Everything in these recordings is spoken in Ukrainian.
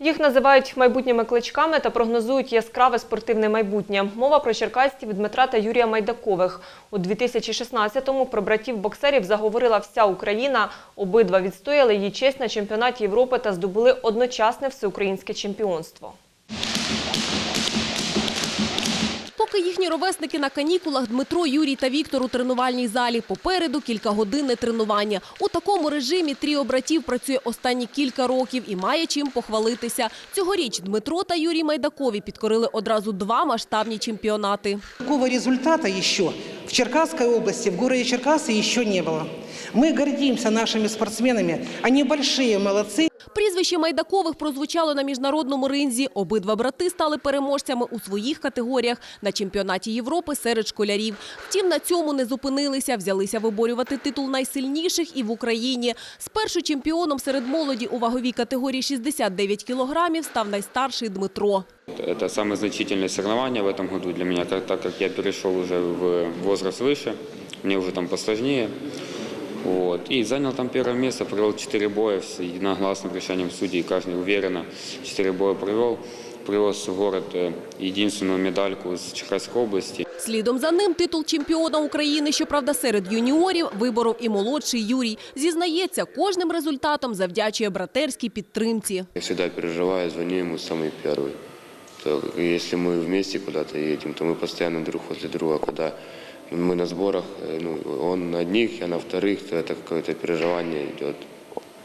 Їх називають майбутніми кличками та прогнозують яскраве спортивне майбутнє. Мова про черкасців Дмитра та Юрія Майдакових. У 2016-му про братів боксерів заговорила вся Україна. Обидва відстояли її честь на чемпіонаті Європи та здобули одночасне всеукраїнське чемпіонство. Поки їхні ровесники на канікулах, Дмитро, Юрій та Віктор у тренувальній залі. Попереду кількагодинне тренування. У такому режимі тріо братів працює останні кілька років і має чим похвалитися. Цьогоріч Дмитро та Юрій Майдакові підкорили одразу два масштабні чемпіонати. Такого результата еще в Черкасской области, в городе Черкасы еще не было. Мы гордимся нашими спортсменами. Они большие молодцы. Прізвище Майдакових прозвучало на міжнародному ринзі. Обидва брати стали переможцями у своїх категоріях на чемпіонаті Європи серед школярів. Втім, на цьому не зупинилися. Взялися виборювати титул найсильніших і в Україні. Спершу чемпіоном серед молоді у ваговій категорії 69 кілограмів став найстарший Дмитро. Это самое значительное соревнование в этом году для меня, как- так как я перешел уже в возраст выше, мне уже там посложнее. Вот. И занял там первое место, провел 4 боя с единогласным решением судей, каждый уверенно 4 боя провел. Привез в город э, единственную медальку из Черкасской области. Слідом за ним титул чемпіона України, щоправда, серед юніорів виборов і молодший Юрій. Зізнається, кожним результатом завдячує братерській підтримці. Я всегда переживаю, звоню ему самый первый. То, если мы вместе куда-то едем, то мы постоянно друг возле друга. Когда мы на сборах, э, ну, он на одних, я на вторых, то это какое-то переживание идет,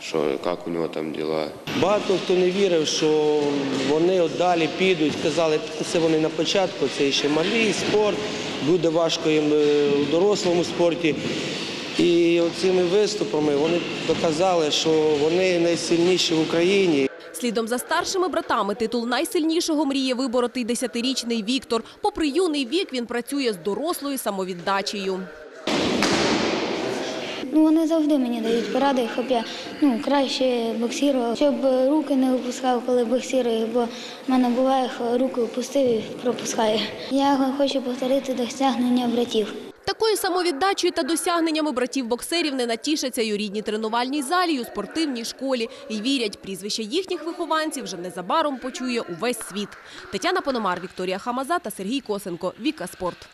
что как у него там дела. Багато хто не вірив, що вони от далі підуть. Казали, це вони на початку, це ще малий спорт, буде важко їм е, у дорослому спорті. І цими виступами вони доказали, що вони найсильніші в Україні. Слідом за старшими братами титул найсильнішого мріє вибороти десятирічний Віктор. Попри юний вік, він працює з дорослою самовіддачею. Ну, вони завжди мені дають поради, щоб я ну, краще боксував, щоб руки не опускав, коли боксирую, бо в мене буває, що руки опустив і пропускаю. Я хочу повторити досягнення братів. Такою самовіддачею та досягненнями братів-боксерів не натішаться й у рідній тренувальній залі, у спортивній школі. І вірять, прізвище їхніх вихованців вже незабаром почує увесь світ. Тетяна Пономар, Вікторія Хамаза та Сергій Косенко. Віка Спорт.